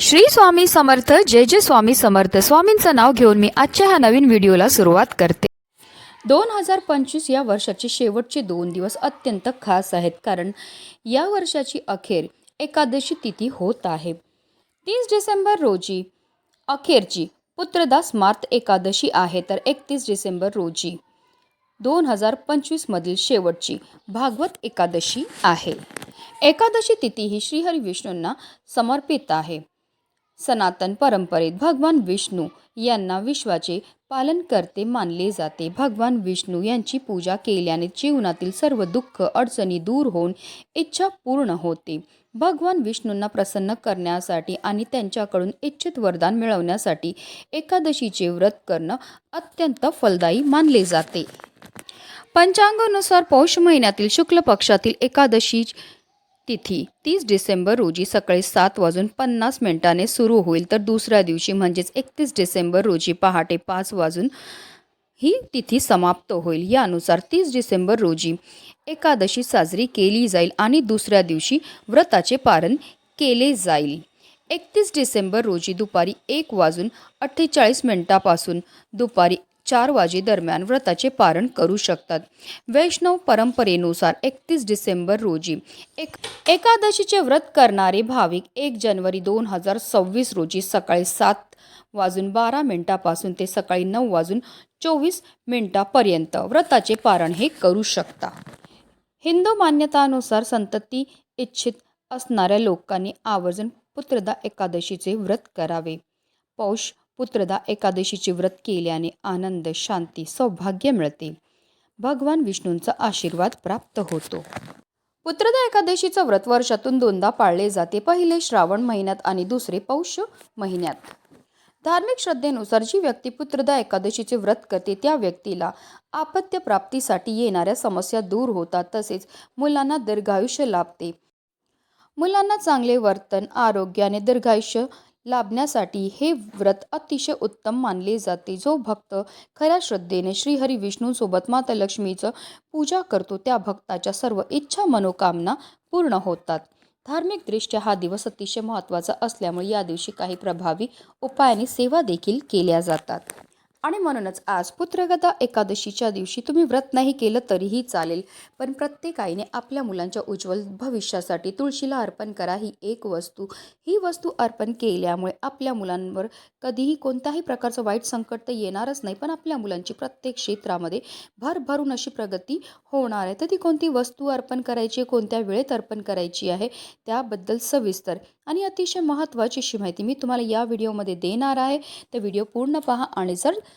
श्री स्वामी समर्थ जय जय स्वामी समर्थ. स्वामींचं नाव घेऊन मी आजच्या ह्या नवीन व्हिडिओला सुरुवात करते. दोन हजार पंचवीस या वर्षाचे शेवटचे दोन दिवस अत्यंत खास आहेत कारण या वर्षाची अखेर एकादशी तिथी होत आहे. तीस डिसेंबर रोजी अखेरची पुत्रदास मार्त एकादशी आहे तर एकतीस डिसेंबर रोजी दोन हजार पंचवीसमधील शेवटची भागवत एकादशी आहे. एकादशी तिथी ही श्रीहरी विष्णूंना समर्पित आहे. सनातन परंपरेत भगवान विष्णू यांना विश्वाचे पालनकर्ते मानले जाते. भगवान विष्णू यांची पूजा केल्याने जीवनातील सर्व दुःख अडचणी दूर होऊन इच्छा पूर्ण होते. भगवान विष्णूंना प्रसन्न करण्यासाठी आणि त्यांच्याकडून इच्छित वरदान मिळवण्यासाठी एकादशीचे व्रत करणं अत्यंत फलदायी मानले जाते. पंचांगानुसार पौष महिन्यातील शुक्ल पक्षातील एकादशी तिथी. तीस डिसेंबर रोजी सकाळी सात वाजून पन्नास मिनिटाने सुरू होईल तर दुसऱ्या दिवशी म्हणजेच एकतीस डिसेंबर रोजी पहाटे पाच वाजून ही तिथी समाप्त होईल. यानुसार तीस डिसेंबर रोजी एकादशी साजरी केली जाईल आणि दुसऱ्या दिवशी व्रताचे पारण केले जाईल. एकतीस डिसेंबर रोजी दुपारी एक वाजून अठ्ठेचाळीस मिनिटापासून दुपारी चार वाजेदरम्यान व्रताचे पारण करू शकतात. वैष्णव परंपरेनुसार एकतीस डिसेंबर रोजी एक एकादशीचे व्रत करणारे भाविक एक जानेवारी दोन हजार सव्वीस रोजी सकाळी सात वाजून बारा मिनिटापासून ते सकाळी नऊ वाजून चोवीस मिनिटापर्यंत व्रताचे पारण हे करू शकता. हिंदू मान्यतानुसार संतती इच्छित असणाऱ्या लोकांनी आवर्जून पुत्रदा एकादशीचे व्रत करावे. पौष पुत्रदा एकादशीचे व्रत केल्याने आनंद शांती सौभाग्य मिळते. भगवान विष्णूंचा आशीर्वाद प्राप्त होतो. पुत्रदा एकादशीचं व्रत वर्षातून दोनदा पाळले जाते. पहिले श्रावण महिन्यात आणि दुसरे पौष महिन्यात. धार्मिक श्रद्धेनुसार जी व्यक्ती पुत्रदा एकादशीचे व्रत करते त्या व्यक्तीला आपत्य प्राप्तीसाठी येणाऱ्या समस्या दूर होतात तसेच मुलांना दीर्घायुष्य लाभते. मुलांना चांगले वर्तन आरोग्य आणि दीर्घायुष्य लाभण्यासाठी हे व्रत अतिशय उत्तम मानले जाते. जो भक्त खऱ्या श्रद्धेने श्रीहरी विष्णूंसोबत माता लक्ष्मीचं पूजा करतो त्या भक्ताच्या सर्व इच्छा मनोकामना पूर्ण होतात. धार्मिकदृष्ट्या हा दिवस अतिशय महत्त्वाचा असल्यामुळे या दिवशी काही प्रभावी उपायाने सेवा देखील केल्या जातात. आणि म्हणूनच आज पुत्रगता एकादशीच्या दिवशी तुम्ही व्रत नाही केलं तरीही चालेल. पण प्रत्येक आईने आपल्या मुलांच्या उज्ज्वल भविष्यासाठी तुळशीला अर्पण करा ही एक वस्तू. ही वस्तू अर्पण केल्यामुळे आपल्या मुलांवर कधीही कोणत्याही प्रकारचं वाईट संकट तर येणारच नाही. पण आपल्या मुलांची प्रत्येक क्षेत्रामध्ये भरभरून अशी प्रगती होणार आहे. तर ती कोणती वस्तू अर्पण करायची आहे? कोणत्या वेळेत अर्पण करायची आहे? त्याबद्दल सविस्तर आणि अतिशय महत्त्वाची अशी माहिती मी तुम्हाला या व्हिडिओमध्ये देणार आहे. तर व्हिडिओ पूर्ण पहा आणि जर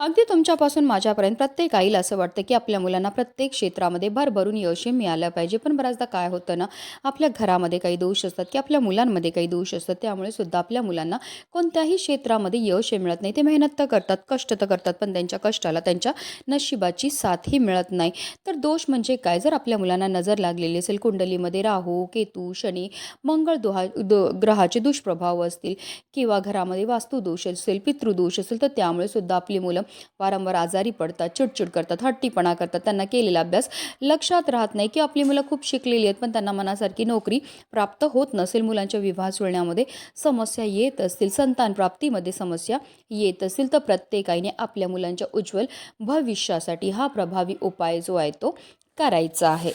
अगदी तुमच्यापासून माझ्यापर्यंत प्रत्येक आईला असं वाटतं की आपल्या मुलांना प्रत्येक क्षेत्रामध्ये भरभरून यश मिळालं पाहिजे. पण बऱ्याचदा काय होतं ना आपल्या घरामध्ये काही दोष असतात की आपल्या मुलांमध्ये काही दोष असतात त्यामुळे सुद्धा आपल्या मुलांना कोणत्याही क्षेत्रामध्ये यश मिळत नाही. ते मेहनत तर करतात कष्ट तर करतात पण त्यांच्या कष्टाला त्यांच्या नशिबाची साथही मिळत नाही. तर दोष म्हणजे काय? जर आपल्या मुलांना नजर लागलेली असेल कुंडलीमध्ये राहू केतू शनी मंगळ दोहा दो ग्रहाचे दुष्प्रभाव असतील किंवा घरामध्ये वास्तुदोष असेल पितृदोष असेल तर त्यामुळे सुद्धा आपली मुलं वारंवार आजारी पडतात चिडचिड करतात हट्टीपणा करतात त्यांना केलेला अभ्यास लक्षात राहत नाही की आपली मुलं खूप शिकलेली आहेत पण त्यांना मनासारखी नोकरी प्राप्त होत नसेल मुलांच्या विवाह जुळण्यामध्ये समस्या येत असतील संतान प्राप्तीमध्ये समस्या येत असतील तर प्रत्येकाने आपल्या मुलांच्या उज्ज्वल भविष्यासाठी हा प्रभावी उपाय जो आहे तो करायचा आहे.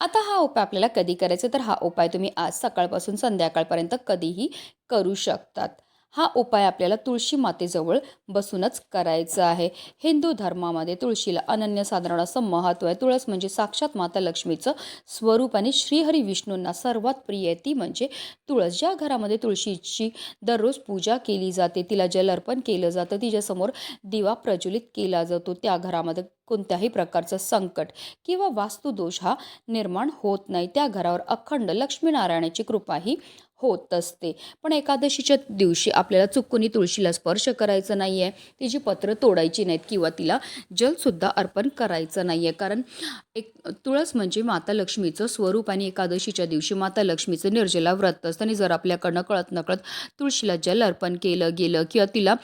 आता हा उपाय आपल्याला कधी करायचा तर हा उपाय तुम्ही आज सकाळपासून संध्याकाळपर्यंत कधीही करू शकतात. हा उपाय आपल्याला तुळशी मातेजवळ बसूनच करायचा आहे. हिंदू धर्मामध्ये तुळशीला अनन्यसाधारण असं महत्त्व आहे. तुळस म्हणजे साक्षात माता लक्ष्मीचं स्वरूप आणि श्रीहरी विष्णूंना सर्वात प्रिय आहे. ती म्हणजे तुळस. ज्या घरामध्ये तुळशीची दररोज पूजा केली जाते तिला जल अर्पण केलं जातं तिच्यासमोर दिवा प्रज्वलित केला जातो त्या घरामध्ये कोणत्याही प्रकारचं संकट किंवा वास्तुदोष हा निर्माण होत नाही. त्या घरावर अखंड लक्ष्मीनारायणाची कृपाही होत असते. पण एकादशीच्या दिवशी आपल्याला चुकूनही तुळशीला स्पर्श करायचं नाही आहे तिची पत्र तोडायची नाहीत किंवा तिला जलसुद्धा अर्पण करायचं नाही आहे कारण एक तुळस म्हणजे माता लक्ष्मीचं स्वरूप आणि एकादशीच्या दिवशी माता लक्ष्मीचं निर्जला व्रत असतं. आणि जर आपल्याकडनं कळत नकळत तुळशीला जल अर्पण केलं गेलं किंवा तिला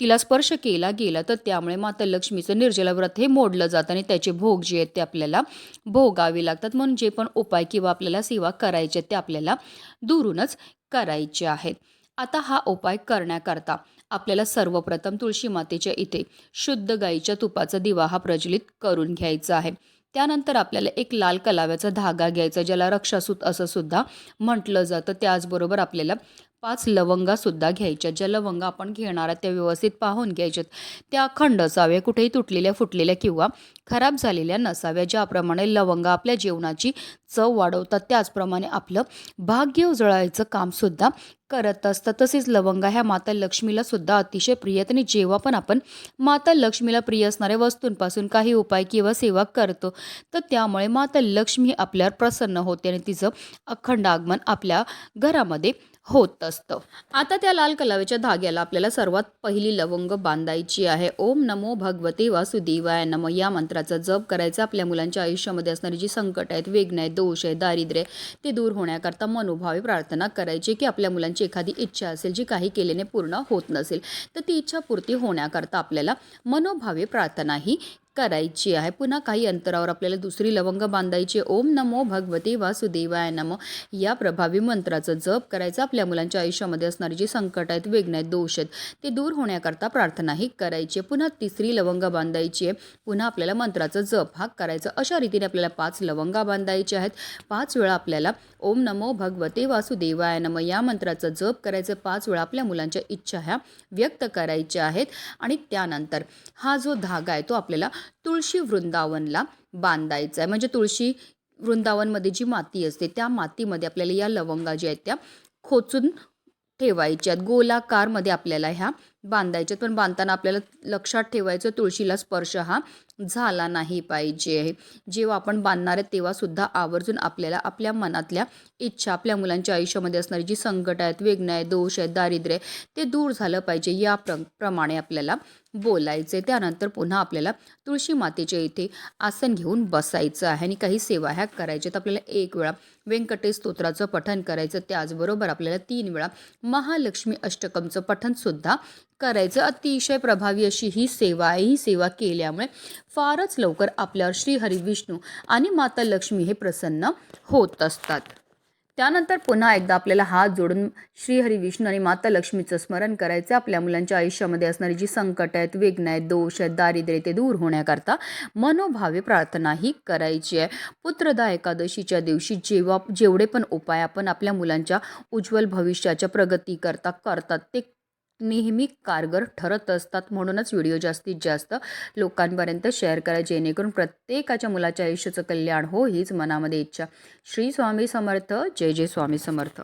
तिला स्पर्श केला गेला तर त्यामुळे माता लक्ष्मीचं निर्जला व्रत हे मोडलं जातं आणि त्याचे भोग जे आहेत ते आपल्याला भोगावे लागतात. म्हणून जे पण उपाय किंवा आपल्याला सेवा करायचे आहेत ते आपल्याला दुरूनच करायचे आहेत. आता हा उपाय करण्याकरता आपल्याला सर्वप्रथम तुळशी मातेच्या इथे शुद्ध गाईच्या तुपाचा दिवा हा प्रज्वलित करून घ्यायचा आहे. त्यानंतर आपल्याला एक लाल कलाव्याचा धागा घ्यायचा ज्याला रक्षासूत असं सुद्धा म्हटलं जातं. त्याचबरोबर आपल्याला पाच लवंगासुद्धा घ्यायच्या. ज्या लवंगा आपण घेणार आहोत त्या व्यवस्थित पाहून घ्यायच्यात. त्या अखंड असाव्या कुठेही तुटलेल्या फुटलेल्या किंवा खराब झालेल्या नसाव्या. ज्याप्रमाणे लवंगा आपल्या जेवणाची चव वाढवतात त्याचप्रमाणे आपलं भाग्य उजळायचं कामसुद्धा करत असतात तसेच लवंगा ह्या माता लक्ष्मीला सुद्धा अतिशय प्रिय आहेत. आणि जेव्हा पण आपण माता लक्ष्मीला प्रिय असणाऱ्या वस्तूंपासून काही उपाय किंवा सेवा करतो तर त्यामुळे माता लक्ष्मी आपल्यावर प्रसन्न होते आणि तिचं अखंड आगमन आपल्या घरामध्ये होत असतं. आता त्या लाल कलावेच्या धाग्याला आपल्याला सर्वात पहिली लवंग बांधायची आहे. ओम नमो भगवते वासुदेवाय नम. या मंत्राचा जप करायचा आपल्या मुलांच्या आयुष्यामध्ये असणारी जी संकट आहेत वेगण आहेत दोष आहे दारिद्र्य ते दूर होण्याकरता मनोभावे प्रार्थना करायची की आपल्या मुलांची एखादी इच्छा असेल जी काही केल्याने पूर्ण होत नसेल तर ती इच्छा पूर्ती होण्याकरता आपल्याला मनोभावे प्रार्थनाही करायची आहे. पुन्हा काही अंतरावर आपल्याला दुसरी लवंग बांधायची ओम नमो भगवते वासुदेवाय नमो. या प्रभावी मंत्राचं जप करायचं आपल्या मुलांच्या आयुष्यामध्ये असणारी जी संकट आहेत वेगण आहेत दोष आहेत ते दूर होण्याकरता प्रार्थनाही करायची आहे. पुन्हा तिसरी लवंग बांधायची आहे. पुन्हा आपल्याला मंत्राचा जप हा करायचा. अशा रीतीने आपल्याला पाच लवंगा बांधायच्या आहेत. पाच वेळा आपल्याला ओम नमो भगवते वासुदेवाय. नम. या मंत्राचा जप करायचं पाच वेळा आपल्या मुलांच्या इच्छा ह्या व्यक्त करायच्या आहेत. आणि त्यानंतर हा जो धागा आहे तो आपल्याला तुळशी वृंदावनला बांधायचा आहे. म्हणजे तुळशी वृंदावनमध्ये जी माती असते त्या मातीमध्ये आपल्याला या लवंगा ज्या आहेत त्या खोचून ठेवायच्यात गोलाकारमध्ये आपल्याला ह्या बांधायच्यात पण बांधताना आपल्याला लक्षात ठेवायचं तुळशीला स्पर्श हा झाला नाही पाहिजे. जेव्हा आपण बांधणार आहे तेव्हासुद्धा आवर्जून आपल्याला आपल्या मनातल्या इच्छा आपल्या मुलांच्या आयुष्यामध्ये असणारी जी संकट आहेत वेगणं आहे दोष आहेत दारिद्र्य आहे, ते दूर झालं पाहिजे या प्र प्रमाणे आपल्याला बोलायचे त्यानंतर पुन्हा आपल्याला तुळशी मातेच्या इथे आसन घेऊन बसायचं आहे आणि काही सेवा ह्या करायच्या तर आपल्याला एक वेळा व्यंकटेश स्तोत्राचं पठण करायचं त्याचबरोबर आपल्याला तीन वेळा महालक्ष्मी अष्टकमचं पठणसुद्धा करायचं. अतिशय प्रभावी अशी ही सेवा आहे. ही सेवा केल्यामुळे फारच लवकर आपल्यावर श्रीहरी विष्णू आणि माता लक्ष्मी हे प्रसन्न होत असतात. त्यानंतर पुन्हा एकदा आपल्याला हात जोडून श्रीहरी विष्णू आणि माता लक्ष्मीचं स्मरण करायचं आपल्या मुलांच्या आयुष्यामध्ये असणारी जी संकट आहेत विघ्न आहेत दोष आहेत दारिद्र्य ते दूर होण्याकरता मनोभावे प्रार्थना ही करायची आहे. पुत्रदा एकादशीच्या दिवशी जेव्हा जेवढे पण उपाय आपण आपल्या मुलांच्या उज्ज्वल भविष्याच्या प्रगतीकरता करतात ते नेहमी कारगर ठरत असतात म्हणूनच व्हिडिओ जास्तीत जास्त लोकांपर्यंत शेअर करा जेणेकरून प्रत्येकाच्या मुलाच्या आयुष्याचं कल्याण हो हीच मनामध्ये इच्छा. श्री स्वामी समर्थ जय जय स्वामी समर्थ.